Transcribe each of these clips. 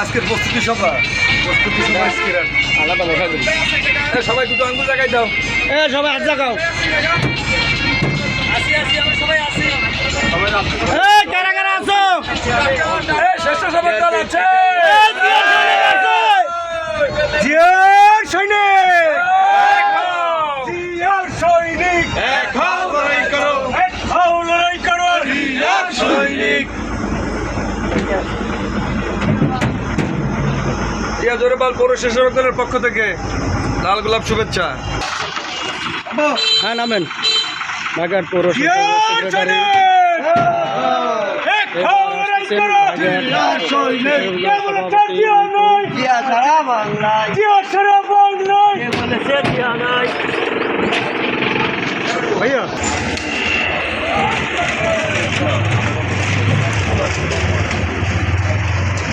আজকের প্রস্তুতি সভা। প্রস্তুতি সভা আজকের আলাদা বসা এ, সবাই দুটো আঙ্গুল জায়গায় দাও। এ সবাই হাত জাগাও। কারা কারা আছে! জিয়ার সৈনিক জিয়ার সৈনিক। জিয়া জোরেবাল পৌর স্বেচ্ছাসেবক পক্ষ থেকে লাল গোলাপ শুভেচ্ছা। হ্যাঁ নামেন। ঢাকার পৌরসভা জিয়ার সেক্রেটারি সৈনিক এক হাও লড়াই করো জিয়ার সৈনিক কে বলেছে জিয়া নয় জিয়া সারা বাংলায় জিয়া সারা বাংলায় কে বলেছে জিয়া নাই ভাইয়া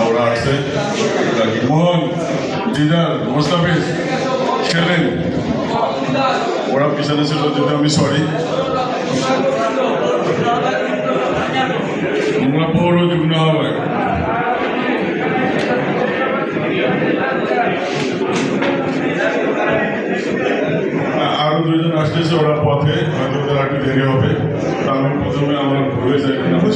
ahora hace মোহন দিদার মোস্তাফিজ খেলেন ওরা পিছনে ছিল যদি আমি সরি আমরা পৌর যুগ্ন হবে আরও দুজন আসতেছে ওরা পথে হয়তো তারা একটু দেরি হবে। তা আমি প্রথমে আমার ভুলে যাই আমি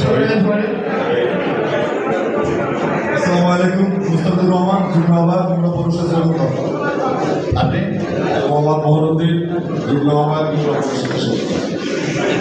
যুগ্ন পরিষদ সদস্য আপনি মোহাম্মদ মোহরুদ্দিন যুগ্ন পরিষদ সদস্য